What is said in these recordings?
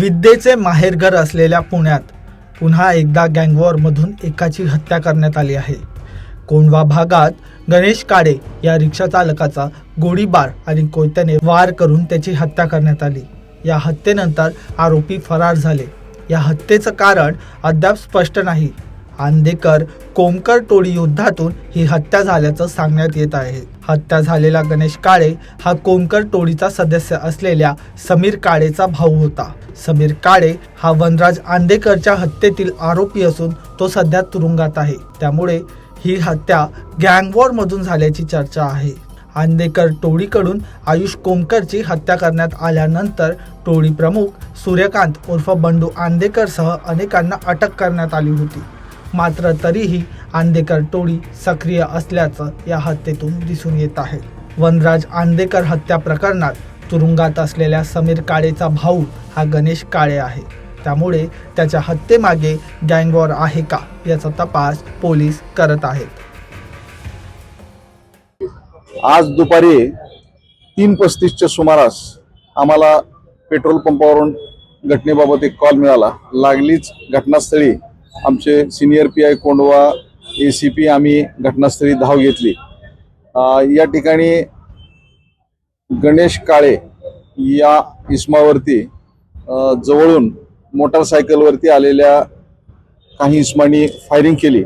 विद्येचे माहेरघर असलेल्या पुण्यात पुन्हा एकदा गँगवॉरमधून एकाची हत्या करण्यात आली आहे. कोंडवा भागात गणेश काडे या रिक्षा चालकाचा गोळीबार आणि कोयत्याने वार करून त्याची हत्या करण्यात आली. या हत्येनंतर आरोपी फरार झाले. या हत्येचं कारण अद्याप स्पष्ट नाही. आंदेकर कोमकर टोळी युद्धातून ही हत्या झाल्याचं सांगण्यात येत आहे. हत्या झालेला गणेश काळे हा कोमकर टोळीचा सदस्य असलेल्या समीर काळेचा भाऊ होता. समीर काळे हा वनराज आंदेकरच्या हत्येतील आरोपी असून तो सध्या तुरुंगात आहे. त्यामुळे ही हत्या गँगवॉर मधून झाल्याची चर्चा आहे. आंदेकर टोळीकडून आयुष कोमकरची हत्या करण्यात आल्यानंतर टोळी प्रमुख सूर्यकांत उर्फ बंडू आंदेकरसह अनेकांना अटक करण्यात आली होती. मात्र तरीही आंदेकर टोळी सक्रिय असल्याचं या हत्येतून दिसून येत आहे. वनराज आंदेकर हत्या प्रकरणात तुरुंगात असलेल्या समीर काळेचा भाऊ हा गणेश काळे आहे. त्यामुळे त्याच्या हत्येमागे गँगवॉर आहे का याचा तपास पोलीस करत आहेत. आज दुपारी तीन पस्तीसच्या सुमारास आम्हाला पेट्रोल पंपावरून घटनेबाबत एक कॉल मिळाला. लागलीच घटनास्थळी आमचे senior P I Kondhwa A C P आम्ही घटनास्थळी धाव घेतली. या ठिकाणी गणेश काळे या इस्मावरती जवळून मोटारसायकलवरती आलेल्या काही इस्मानी फायरिंग केली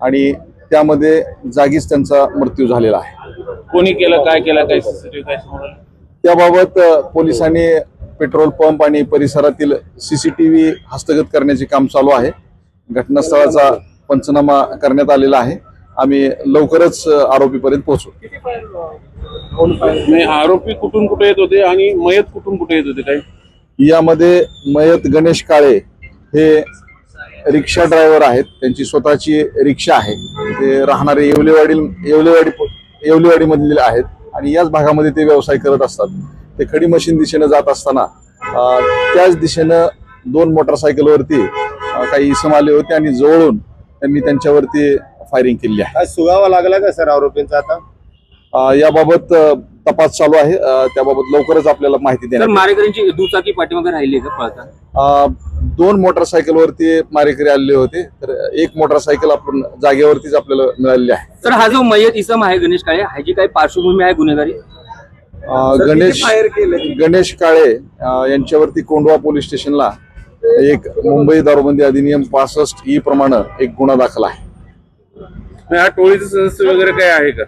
आणि त्यामध्ये जागीच त्यांचा मृत्यू झालेला आहे. कोणी केलं काय केलं काय? त्याबाबत पोलिसांनी पेट्रोल पंप आणि परिसरातील सीसीटीव्ही हस्तगत करण्याचे काम चालू आहे. घटनास्थळाचा पंचनामा करण्यात आलेला आहे. आम्ही लवकरच आरोपीपर्यंत पोहोचू. नाही आरोपी कुठून कुठे येत होते आणि मयत कुठून कुठे येत होते काय यामध्ये मयत गणेश काळे हे रिक्षा ड्रायव्हर आहेत. त्यांची स्वतःची रिक्षा आहे. ते राहणारे येवलेवाडी येवलेवाडी येवलेवाडी मधले आहेत आणि याच भागामध्ये ते व्यवसाय करत असतात. ते खडी मशीन दिशेनं जात असताना त्याच दिशेनं दोन मोटरसायकलवरती काही इसम आले होते आणि जवळून त्यांनी त्यांच्यावरती फायरिंग केली आहे. काय सुगावा लागला का सर आरोपींचा आता? याबाबत तपास चालू आहे. त्याबाबत लवकरच आपल्याला माहिती येईल. मारेकऱ्यांची दुचाकी पाठीमागे राहिली का पळता? दोन मोटरसायकलवरती मारेकरी आलेले होते. तर एक मोटरसायकल आपण जागेवरतीच आपल्याला मिळालेली आहे. तर हा जो मयत इसम आहे गणेश काळे ह्याची काही पार्श्वभूमी आहे गुन्हेगारी? गणेश गणेश काळे यांच्यावरती कोंडवा पोलीस स्टेशनला एक मुंबई दारूबंदी अधिनियम पासष्ट ई प्रमाणे एक गुन्हा दाखल आहे नाही, हा टोळीचं सदस्य वगैरे काय आहे का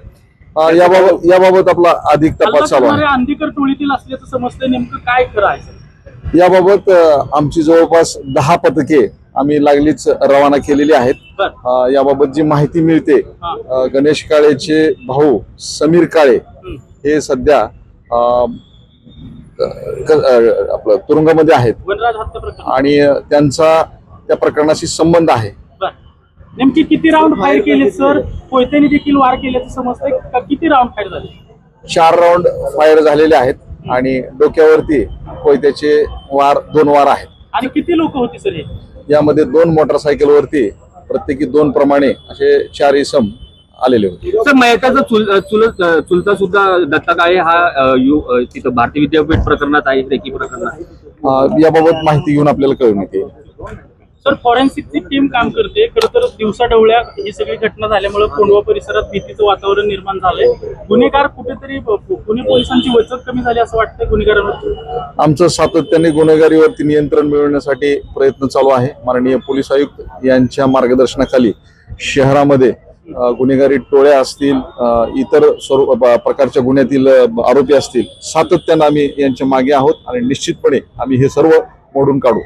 अ, याबाबत याबाबत आपला अधिक तपास चालू आहे अंधीकर टोळीतील असल्याचं समजतंय नेमकं काय खरं आहे सर? याबाबत अ, आमची जवळपास दहा पथके आम्ही लागलीच रवाना केलेली आहेत बर. अ, याबाबत जी माहिती मिळते. अ, गणेश काळेचे भाऊ समीर काळे हे सध्या अ, आपलं तुरुंगामध्ये आहेत. वनराज हत्या प्रकरण. आणि त्यांचा त्या प्रकरणाशी संबंध आहे. नेमकी किती राऊंड फायर केले सर कोयत्याने देखील वार केल्याचं समजतंय का? किती राऊंड फायर झाले? चार राऊंड फायर झालेले आहेत आणि डोक्यावरती कोयत्याचे वार दोन वार आहेत. आणि किती लोक होती सर हे? यामध्ये दोन मोटरसायकलवरती प्रत्येकी दोन प्रमाणे असे चार इसम आलेले होते. तर मयताचा चुल चुलत सुद्धा दत्ता काळे हा तिथं भारतीय विद्यापीठ प्रकरणात आहे रेकी प्रकरणात. याबाबत माहिती घेऊन आपल्याला कळून येते. सर फॉरेन्सिकची टीम काम करते. खरं तर दिवसा डवळ्या ही सगळी घटना झाल्यामुळे कोंडवा परिसरात भीतीचं वातावरण निर्माण झालंय. गुन्हेगार कुठेतरी पुणे पोलिसांची वचक कमी झाली असं वाटतंय गुन्हेगारांवर आमचं सातत्याने गुन्हेगारीवरती नियंत्रण मिळवण्यासाठी प्रयत्न चालू आहे. माननीय पोलीस आयुक्त यांच्या मार्गदर्शनाखाली शहरामध्ये गुन्हेगारी टोळ्या असतील इतर स्वरूप प्रकारच्या गुन्ह्यातील आरोपी असतील सातत्यानं आम्ही यांच्या मागे आहोत आणि निश्चितपणे आम्ही हे सर्व मोडून काढू.